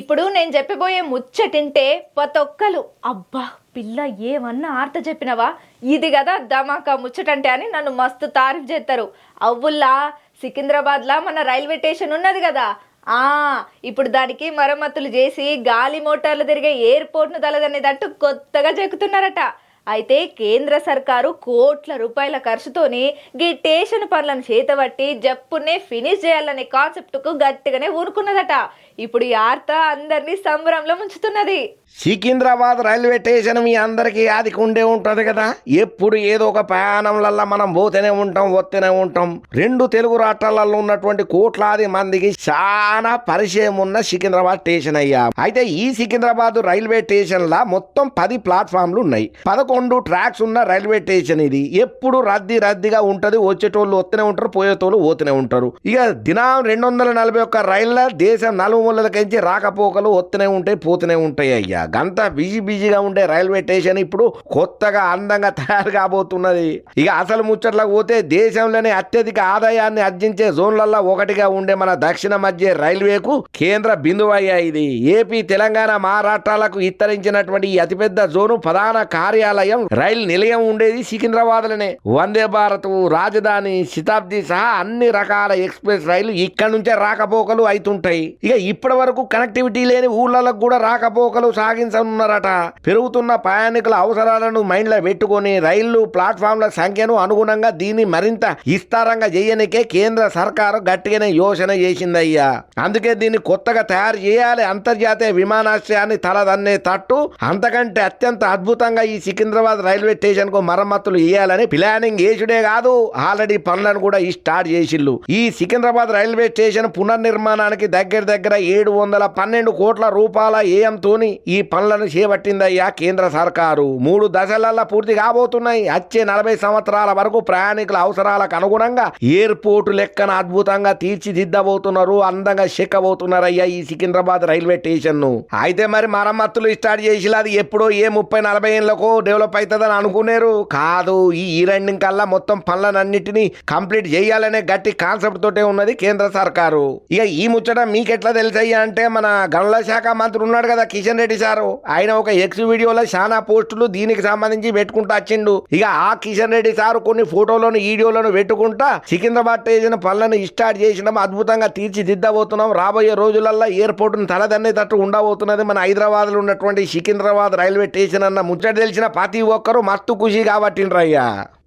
ఇప్పుడు నేను చెప్పబోయే ముచ్చటింటే ప్రతి ఒక్కరు అబ్బా పిల్ల ఏమన్నా ఆర్త చెప్పినవా? ఇది కదా ధమాకా ముచ్చటంటే అని నన్ను మస్తు తారీఫ్ చేస్తారు అవ్వుల్లా సికింద్రాబాద్లా మన రైల్వే స్టేషన్ ఉన్నది కదా ఆ ఇప్పుడు దానికి మరమ్మతులు చేసి గాలి మోటార్లు తిరిగే ఎయిర్పోర్ట్ను తలదనేటట్టు కొత్తగా చెక్కుతున్నారట అయితే కేంద్ర సర్కారు కోట్ల రూపాయల ఖర్చుతోని గీ స్టేషన్ పనులను చేతబట్టి జప్పునే ఫినిష్ చేయాలనే కాన్సెప్ట్కు గట్టిగానే ఊరుకున్నదట. ఇప్పుడు ఈ ఆర్త అందరినీ సంబరంలో ముంచుతున్నది. సికింద్రాబాద్ రైల్వే స్టేషన్ మీ అందరికీ ఆదికి ఉండే ఉంటుంది కదా? ఎప్పుడు ఏదో ఒక ప్రయాణంలల్లా మనం పోతూనే ఉంటాం వస్తేనే ఉంటాం. రెండు తెలుగు రాష్ట్రాలలో ఉన్నటువంటి కోట్లాది మందికి చాలా పరిచయం ఉన్న సికింద్రాబాద్ స్టేషన్ అయ్యా. అయితే ఈ సికింద్రాబాద్ రైల్వే స్టేషన్ లా మొత్తం పది ప్లాట్ఫామ్లు ఉన్నాయి. పదకొండు ట్రాక్స్ ఉన్న రైల్వే స్టేషన్ ఇది. ఎప్పుడు రద్దీ రద్దీగా ఉంటది వచ్చేటోళ్ళు వస్తూనే ఉంటారు పోయేటోళ్ళు పోతూనే ఉంటారు. ఇక దినం రెండు వందల నలభై ఒక్క రైళ్ళ దేశం మూలలకించి రాకపోకలు వస్తూనే ఉంటాయి పోతూనే ఉంటాయి అయ్యా. గంత బిజీ బిజీగా ఉండే రైల్వే స్టేషన్ ఇప్పుడు కొత్తగా అందంగా తయారు కాబోతున్నది. ఇక అసలు ముచ్చట్లకు పోతే దేశంలోనే అత్యధిక ఆదాయాన్ని ఆర్జించే జోన్లలో ఒకటిగా ఉండే మన దక్షిణ మధ్య రైల్వేకు కేంద్ర బిందువయ్యా ఇది. ఏపీ తెలంగాణ మహారాష్ట్రాలకు విస్తరించినటువంటి ఈ అతిపెద్ద జోను ప్రధాన కార్యాలయం రైలు నిలయం ఉండేది సికింద్రాబాద్లోనే. వందే భారత్ రాజధాని శతాబ్ది సహా అన్ని రకాల ఎక్స్ప్రెస్ రైలు ఇక్కడ నుంచే రాకపోకలు అవుతుంటాయి ఇక ఇప్పటి వరకు కనెక్టివిటీ లేని ఊళ్ళలకు కూడా రాకపోకలు సాగించనున్నారట. పెరుగుతున్న ప్రయాణికుల అవసరాలను మైండ్లో పెట్టుకొని రైళ్ళు ప్లాట్ఫామ్ల సంఖ్యను అనుగుణంగా దీన్ని మరింత విస్తారంగా చేయనికే కేంద్ర సర్కారు గట్టిగానే యోచన చేసిందయ్యా. అందుకే దీన్ని కొత్తగా తయారు చేయాలి అంతర్జాతీయ విమానాశ్రయాన్ని తలదన్నే తట్టు అంతకంటే అత్యంత అద్భుతంగా ఈ సికింద్రాబాద్ రైల్వే స్టేషన్కు మరమ్మతులు చేయాలని ప్లానింగ్ వేసుడే కాదు ఆల్రెడీ పనులను కూడా ఈ స్టార్ట్ చేసిల్లు ఈ సికింద్రాబాద్ రైల్వే స్టేషన్ పునర్నిర్మాణానికి దగ్గర దగ్గర ఏడు వందల పన్నెండు కోట్ల రూపాయల ఏఎంతోని ఈ పనులను చేపట్టిందయ్యా కేంద్ర సర్కారు. మూడు దశలల్లో పూర్తి కాబోతున్నాయి. వచ్చే నలభై సంవత్సరాల వరకు ప్రయాణికుల అవసరాలకు అనుగుణంగా ఎయిర్పోర్టు లెక్కన అద్భుతంగా తీర్చిదిద్దబోతున్నారు. అందంగా చెక్కబోతున్నారయ్యా ఈ సికింద్రాబాద్ రైల్వే స్టేషన్ను అయితే మరి మరమ్మతులు స్టార్ట్ చేసి అది ఎప్పుడో ఏ ముప్పై నలభై ఏళ్ళకో డెవలప్ అవుతుందని అనుకునేరు? కాదు ఈ ఈ రెండింగ్ కల్లా మొత్తం పనులన్నింటినీ కంప్లీట్ చేయాలనే గట్టి కాన్సెప్ట్ తోటే ఉన్నది కేంద్ర సర్కారు. ఇక ఈ ముచ్చట మీకెట్లా తెలుసాయి అంటే మన గనుల శాఖ మంత్రి ఉన్నాడు కదా కిషన్ రెడ్డి సారు. ఆయన ఒక ఎక్స్ వీడియోలో చాలా పోస్టులు దీనికి సంబంధించి పెట్టుకుంటా వచ్చిండు. ఇక ఆ కిషన్ రెడ్డి సారు కొన్ని ఫోటోలను వీడియోలను పెట్టుకుంటా సికింద్రాబాద్ చేసిన పనులను స్టార్ట్ చేసినాం అద్భుతంగా తీర్చిదిద్దబోతున్నాం. రాబోయే రోజులల్లో ఎయిర్పోర్ట్ను తలదన్నేటట్టు ఉండబోతున్నది మన హైదరాబాద్లో ఉన్నటువంటి సికింద్రాబాద్ రైల్వే స్టేషన్ అన్న ముచ్చట తెలిసిన ప్రతి ఒక్కరూ మస్తు ఖుషి కాబట్టిండ్రయ్యా.